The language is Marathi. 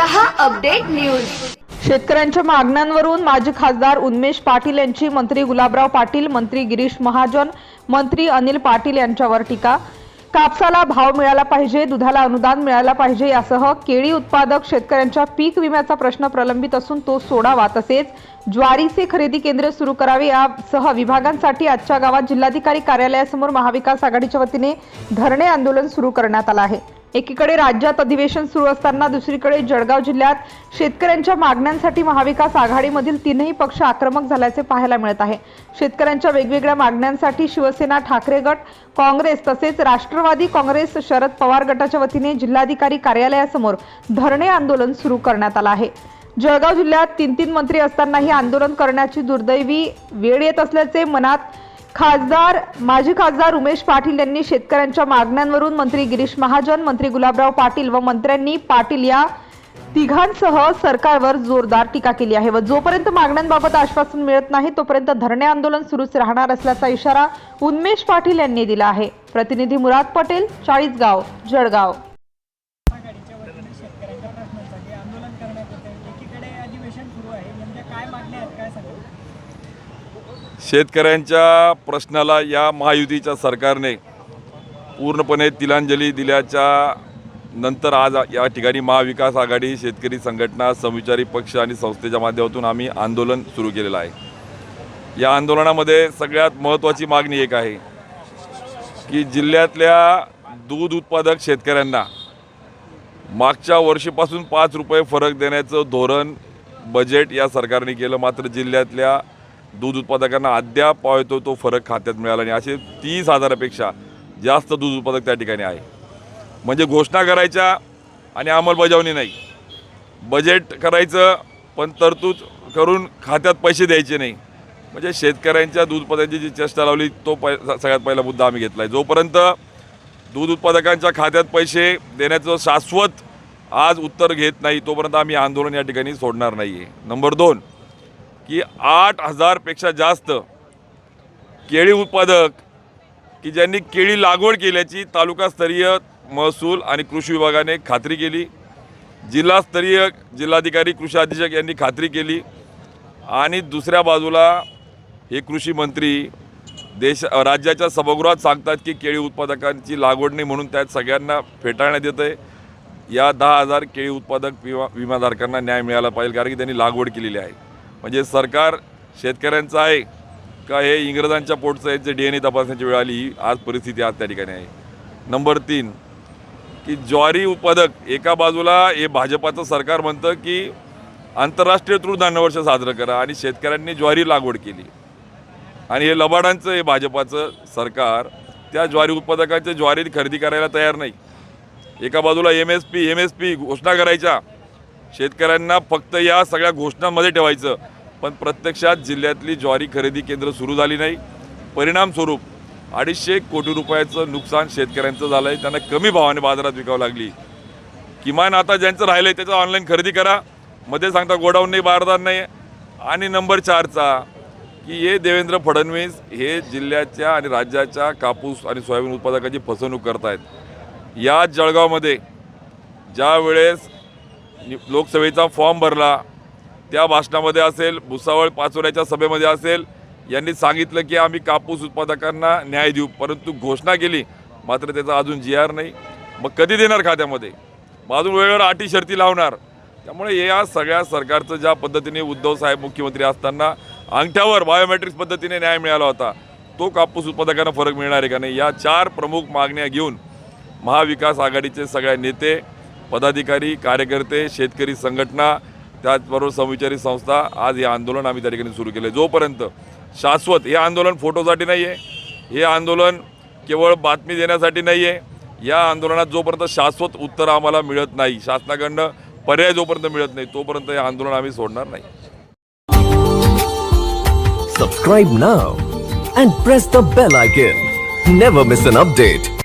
Update news. शेतकऱ्यांच्या मागण्यांवरून माजी खासदार उन्मेश पाटील यांची मंत्री गुलाबराव पाटील मंत्री गिरीश महाजन मंत्री अनिल पाटील यांच्यावर टीका. कापसाला भाव मिळाला पाहिजे दुधाला अनुदान मिळायला पाहिजे यासह केळी उत्पादक शेतकऱ्यांच्या पीक विम्याचा प्रश्न प्रलंबित असून तो सोडावा. तसेच ज्वारीचे खरेदी केंद्र सुरू करावे यासह विभागांसाठी आजच्या गावात जिल्हाधिकारी कार्यालयासमोर महाविकास आघाडीच्या वतीने धरणे आंदोलन सुरू करण्यात आलं आहे. एकीकडे राज्यात अधिवेशन सुरू असताना दुसरीकडे जळगाव जिल्ह्यात शेतकऱ्यांच्या मागण्यांसाठी महाविकास आघाडीमधील तीनही पक्ष आक्रमक झाल्याचे पाहायला मिळत आहे. शेतकऱ्यांच्या वेगवेगळ्या मागण्यांसाठी शिवसेना ठाकरे गट काँग्रेस तसेच राष्ट्रवादी काँग्रेस शरद पवार गटाच्या वतीने जिल्हाधिकारी कार्यालयासमोर धरणे आंदोलन सुरू करण्यात आलं आहे. जळगाव जिल्ह्यात तीन तीन मंत्री असतानाही आंदोलन करण्याची दुर्दैवी वेळ येत असल्याचे मनात खासदार माजी खासदार उमेश पाटील यांनी शेतकऱ्यांच्या मागण्यांवरून मंत्री गिरीश महाजन मंत्री गुलाबराव पाटील व मंत्र्यांनी पाटील या तिघांसह सरकारवर जोरदार टीका केली आहे व जोपर्यंत मागण्यांबाबत आश्वासन मिळत नाही तोपर्यंत धरणे आंदोलन सुरूच राहणार असल्याचा इशारा उन्मेश पाटील यांनी दिला आहे. प्रतिनिधी मुराद पटेल चाळीसगाव जळगाव आघाडीच्या वतीने शेतकऱ्यांच्या प्रश्नांसाठी आंदोलन करण्यात येते एकीकडे अधिवेशन सुरू आहे नेमक्या काय मागण्या आहेत काय सांगाल शेतकऱ्यांच्या प्रश्नाला या महायुतीच्या सरकारने पूर्णपणे तिलांजली दिल्याच्या नंतर आज या ठिकाणी महाविकास आघाडी शेतकरी संघटना समविचारी पक्ष आणि संस्थेच्या माध्यमातून आम्ही आंदोलन सुरू केलेलं आहे. या आंदोलनामध्ये सगळ्यात महत्त्वाची मागणी एक आहे की जिल्ह्यातल्या दूध उत्पादक शेतकऱ्यांना मागच्या वर्षीपासून पाच रुपये फरक देण्याचं धोरण बजेट या सरकारने केलं. मात्र जिल्ह्यातल्या दूध उत्पादकांना अद्याप पाहतो तो फरक खात्यात मिळाला नाही. असे तीस हजारापेक्षा जास्त दूध उत्पादक त्या ठिकाणी आहे. म्हणजे घोषणा करायच्या आणि अंमलबजावणी नाही. बजेट करायचं पण तरतूद करून खात्यात पैसे द्यायचे नाही. म्हणजे शेतकऱ्यांच्या दूध उत्पादनाची जी चेष्टा लावली तो पै सगळ्यात पहिला मुद्दा आम्ही घेतला आहे जोपर्यंत दूध उत्पादकांच्या खात्यात पैसे देण्याचं शाश्वत आज उत्तर घेत नाही तोपर्यंत आम्ही आंदोलन या ठिकाणी सोडणार नाही आहे नंबर दोन की आठ हजारपेक्षा जास्त केळी उत्पादक की ज्यांनी केळी लागवड केल्याची तालुकास्तरीय महसूल आणि कृषी विभागाने खात्री केली. जिल्हास्तरीय जिल्हाधिकारी कृषी अधीक्षक यांनी खात्री केली. आणि दुसऱ्या बाजूला हे कृषी मंत्री देश राज्याच्या सभागृहात सांगतात की केळी उत्पादकांची लागवड नाही म्हणून त्यात सगळ्यांना फेटाळण्यात येतं आहे या दहा हजार केळी उत्पादक विमा विमाधारकांना न्याय मिळाला पाहिजे कारण की त्यांनी लागवड केलेली आहे. म्हणजे सरकार शेतकऱ्यांचं आहे का हे इंग्रजांच्या पोटचं आहे जे डी एन ए तपासण्याची वेळ आली ही आज परिस्थिती आज त्या ठिकाणी आहे. नंबर तीन की ज्वारी उत्पादक एका बाजूला हे भाजपाचं सरकार म्हणतं की आंतरराष्ट्रीय तृणधान्य वर्ष साजरं करा आणि शेतकऱ्यांनी ज्वारी लागवड केली. आणि हे लबाडांचं हे भाजपाचं सरकार त्या ज्वारी उत्पादकाचे ज्वारी खरेदी करायला तयार नाही. एका बाजूला M S P M S P घोषणा करायच्या शेतकऱ्यांना फक्त या सगळ्या घोषणांमध्ये ठेवायचं. पण प्रत्यक्षात जिल्ह्यातली ज्वारी खरेदी केंद्र सुरू झाली नाही. परिणामस्वरूप अडीचशे कोटी रुपयाचं नुकसान शेतकऱ्यांचं झालं आहे त्यांना कमी भावाने बाजारात विकावं लागली. किमान आता ज्यांचं राहिलं आहे त्याचं ऑनलाईन खरेदी करा. मध्ये सांगता गोडाऊन नाही बारदार नाही आणि नंबर चारचा की हे देवेंद्र फडणवीस हे जिल्ह्याच्या आणि राज्याच्या कापूस आणि सोयाबीन उत्पादकाची फसवणूक करतायत. या जळगावमध्ये ज्या वेळेस लोकसभेचा फॉर्म भरला त्या भाषणामध्ये असेल भुसावळ पाचोऱ्याच्या सभेमध्ये असेल यांनी सांगितलं की आम्ही कापूस उत्पादकांना न्याय देऊ परंतु घोषणा केली मात्र त्याचा अजून जी आर नाही. मग कधी देणार खात्यामध्ये? मग अजून वेळेवर अटी शर्ती लावणार. त्यामुळे या सगळ्या सरकारचं ज्या पद्धतीने उद्धव साहेब मुख्यमंत्री असताना अंगठ्यावर बायोमेट्रिक्स पद्धतीने न्याय मिळाला होता तो कापूस उत्पादकांना फरक मिळणार आहे का नाही? या चार प्रमुख मागण्या घेऊन महाविकास आघाडीचे सगळे नेते पदाधिकारी कार्यकर्ते शेतकरी संघटना त्याचबरोबर समविचारी संस्था आज हे आंदोलन आम्ही त्या ठिकाणी सुरू केलं जोपर्यंत शाश्वत हे आंदोलन फोटोसाठी नाही आहे हे आंदोलन केवळ बातमी देण्यासाठी नाही आहे या आंदोलनात जोपर्यंत शाश्वत उत्तर आम्हाला मिळत नाही शासनाकडनं पर्याय जोपर्यंत मिळत नाही तोपर्यंत हे आंदोलन आम्ही सोडणार नाही. Subscribe now and press the bell icon never miss an update